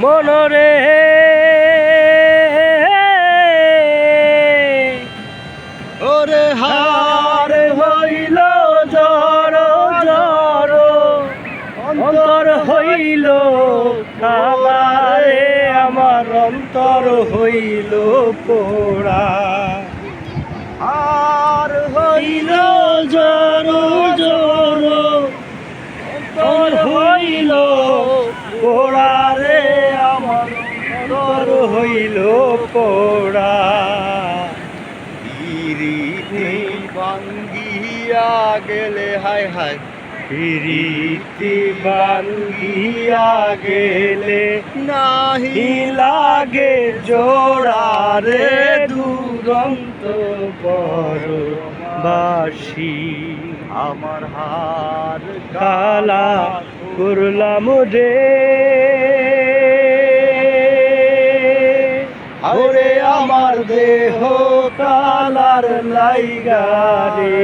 মনরে ওরে হার হইল জর জর অন্তর হইল কালারে আমার অন্তর হইল পোড়া। হার হইল জর জর অন্তর হইল পোড়া রে আমার অন্তর হইল পোড়া। পিরিতে বাঙ্গিয়া গেলে হায় হায়। প্রীতি বাঙ্গিয়া গেলে নাহি লাগে জোড়া রে দুরন্ত বড় বাসি। আমার হার কালা করলাম রে। দেহ কালার লাইগা রে।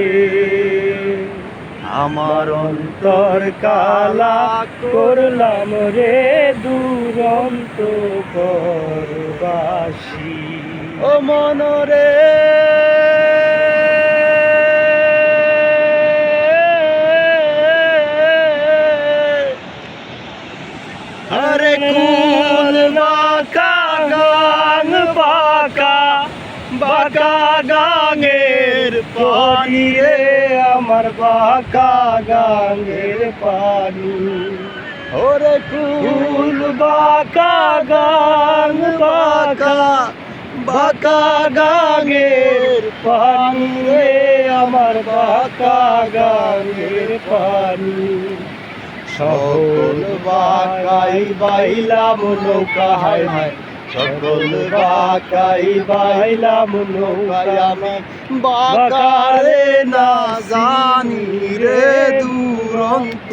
আমার অন্তর কালা করলাম রে দুরন্ত পরবাসী ও মনরে। আরে কুল বাঁকা গাং বাঁকা বাঁকা গাঙের পানি রে, আমার বাঁকা গাঙের পানি। ওরে কুল বাঁকা গাং বাঁকা বাঁকা গাঙের পানি রে, আমার বাঁকা গাঙের পানি। সকল বাকাই বাইলাম নৌকা হায় হায় সকল বাকাই বাইলাম নৌকা আমি। বাকারে না জানি রে দুরন্ত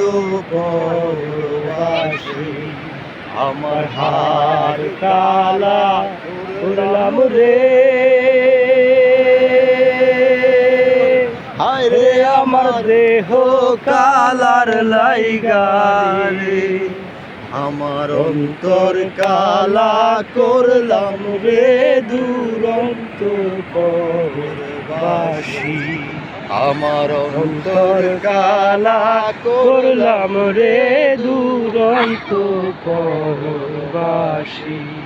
পরবাসী আমার হার কালা করলাম রে। হায় আমার দেহ কালার লাইগা রে। আমার অন্তর কালা করলাম রে দুরন্ত পরবাসী। আমার অন্তর কালা করলাম রে দুরন্ত পরবাসী।